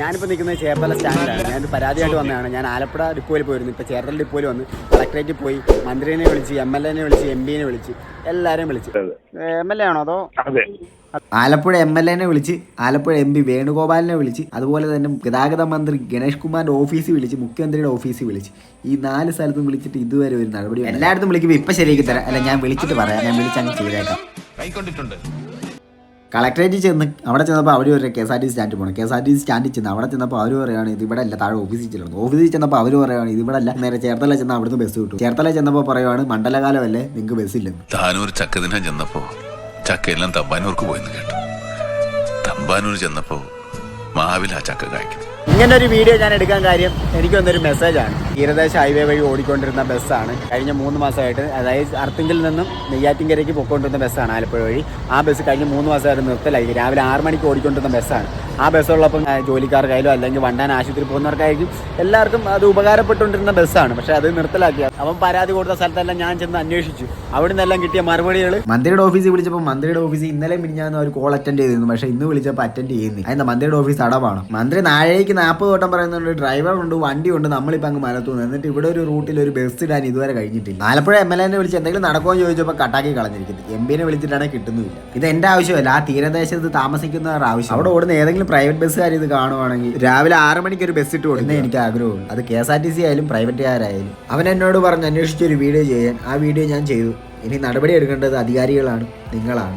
ഞാനിപ്പോൾ നിൽക്കുന്നത് ചേർത്തല സ്റ്റാൻഡിലാണ്. ഞാൻ പരാതിയായിട്ട് വന്നതാണ്. ഞാൻ ആലപ്പുഴ ഡിപ്പോയിൽ പോയിരുന്നു. ഇപ്പോൾ ചേർത്തല ഡിപ്പോയിൽ വന്ന് കളക്ടറേറ്റിൽ പോയി മന്ത്രിനെ വിളിച്ച് എം എൽ എനെ വിളിച്ച് എം പിനെ വിളിച്ച് എല്ലാവരെയും വിളിച്ച്. എം എൽ എ ആണോ അതോ? അതെ. ആലപ്പുഴ എം എൽ എനെ വിളിച്ച് ആലപ്പുഴ എം പി വേണുഗോപാലിനെ വിളിച്ച് അതുപോലെ തന്നെ ഗതാഗത മന്ത്രി ഗണേഷ് കുമാറിന്റെ ഓഫീസിൽ വിളിച്ച് മുഖ്യമന്ത്രിയുടെ ഓഫീസിൽ വിളിച്ച് ഈ നാല് സ്ഥലത്തും വിളിച്ചിട്ട് ഇതുവരെ ഒരു നടപടി എല്ലായിടത്തും വിളിക്കുമ്പോൾ ഇപ്പം ശരിയാക്കി തരാം. അല്ല ഞാൻ വിളിച്ചിട്ട് പറയാം. ഞാൻ വിളിച്ചങ്ങ് ചെയ്തേക്കാം കൈക്കൊണ്ടിട്ടുണ്ട്. കളക്ടറേറ്റിൽ ചെന്ന് അവിടെ ചെന്നപ്പോൾ അവർ ഒരു K S R T C സ്റ്റാൻഡിൽ പോകണം K S R T C സ്റ്റാൻഡിൽ ചെന്ന് അവിടെ ചെന്നപ്പോൾ അവർ പറയുകയാണ് ഇത് ഇവിടെ അല്ല താഴെ ഓഫീസിൽ ചെല്ലുന്നു. ഓഫീസിൽ ചെന്നപ്പോൾ അവർ പറയുകയാണ് ഇത് ഇവിടെ അല്ല. നേരെ ചേർത്തല ചെന്ന് അവിടുന്ന് ബസ് കിട്ടും ചേർത്തല ചെന്നപ്പോൾ പറയുവാണ് മണ്ഡലകാലമല്ലേ നിങ്ങൾക്ക് ബസ്സില്ലെന്ന് താനൂർ ചക്കദിനം ചെന്നപ്പോൾ ചക്കയെല്ലാം തമ്പാനൂർക്ക് പോയെന്ന് കേട്ടു. തമ്പാനൂർ ചെന്നപ്പോൾ മാവിൽ ആ ചക്ക കായ്ക്കുന്നു ഇങ്ങനെ ഒരു വീഡിയോ ഞാൻ എടുക്കാൻ കാര്യം എനിക്ക് വന്നൊരു മെസ്സേജാണ് തീരദേശ ഹൈവേ വഴി ഓടിക്കൊണ്ടിരുന്ന ബസ്സാണ് കഴിഞ്ഞ മൂന്ന് മാസമായിട്ട് അതായത് അർത്തിങ്കിൽ നിന്നും നെയ്യാറ്റിങ്കരയ്ക്ക് പോയിക്കൊണ്ടിരുന്ന ബസ്സാണ് ആലപ്പുഴ വഴി. ആ ബസ് കഴിഞ്ഞ മൂന്ന് മാസമായിട്ട് നിർത്തലായി. രാവിലെ ആറ് മണിക്ക് ഓടിക്കൊണ്ടിരുന്ന ബസ്സാണ് ആ ബസ്സുള്ളപ്പം ജോലിക്കാർക്കായാലും അല്ലെങ്കിൽ വണ്ടാൻ ആശുപത്രി പോകുന്നവർക്കായിരിക്കും എല്ലാവർക്കും അത് ഉപകാരപ്പെട്ടുകൊണ്ടിരുന്ന ബസ്സാണ്. പക്ഷെ അത് നിർത്തലാക്കി. അവൻ പരാതി കൊടുത്ത സ്ഥലത്തെല്ലാം ഞാൻ ചെന്ന് അന്വേഷിച്ചു. അവിടെ നിന്നെല്ലാം കിട്ടിയ മറുപടികൾ മന്ത്രിയുടെ ഓഫീസിൽ വിളിച്ചപ്പോൾ മന്ത്രിയുടെ ഓഫീസിൽ ഇന്നലെ മിനിഞ്ഞാന്ന് ഒരു കോൾ അറ്റൻഡ് ചെയ്തിരുന്നു. പക്ഷെ ഇന്ന് വിളിച്ചപ്പോൾ അറ്റൻഡ് ചെയ്യുന്നില്ല. അതിന്റെ മന്ത്രിയുടെ ഓഫീസ് അടവാണ് മന്ത്രി നാഴേക്ക് നാൽപ്പത് വട്ടം പറയുന്നുണ്ട് ഡ്രൈവർ ഉണ്ട് വണ്ടി ഉണ്ട് നമ്മളിപ്പോൾ അങ്ങ് മലത്തുനിന്ന് എന്നിട്ട് ഇവിടെ ഒരു റൂട്ടിൽ ഒരു ബസ് ഇടാൻ ഇതുവരെ കഴിഞ്ഞിട്ടില്ല. ആലപ്പുഴ എം എൽ എനെ വിളിച്ച് എന്തെങ്കിലും നടക്കുമോ എന്ന് ചോദിച്ചപ്പോൾ കട്ടാക്കി കളഞ്ഞിരിക്കുന്നത് എം പിനെ വിളിച്ചിട്ടാണെങ്കിൽ കിട്ടുന്നില്ല ഇത് എന്റെ ആവശ്യമല്ല. ആ തീരദേശത്ത് താമസിക്കുന്നവരുടെ ആവശ്യം. അവിടെ ഓടുന്ന ഏതെങ്കിലും പ്രൈവറ്റ് ബസ്സുകാർ ഇത് കാണുവാണെങ്കിൽ രാവിലെ ആറ് മണിക്ക് ഒരു ബസ് ഇട്ട് കൊടുക്കുന്നേ എനിക്ക് ആഗ്രഹമുള്ളൂ അത് K S R T C ആയാലും പ്രൈവറ്റുകാരായാലും. അവൻ എന്നോട് പറഞ്ഞ് അന്വേഷിച്ചൊരു വീഡിയോ ചെയ്യാൻ. ആ വീഡിയോ ഞാൻ ചെയ്തു. ഇനി നടപടി എടുക്കേണ്ടത് അധികാരികളാണ് നിങ്ങളാണ്.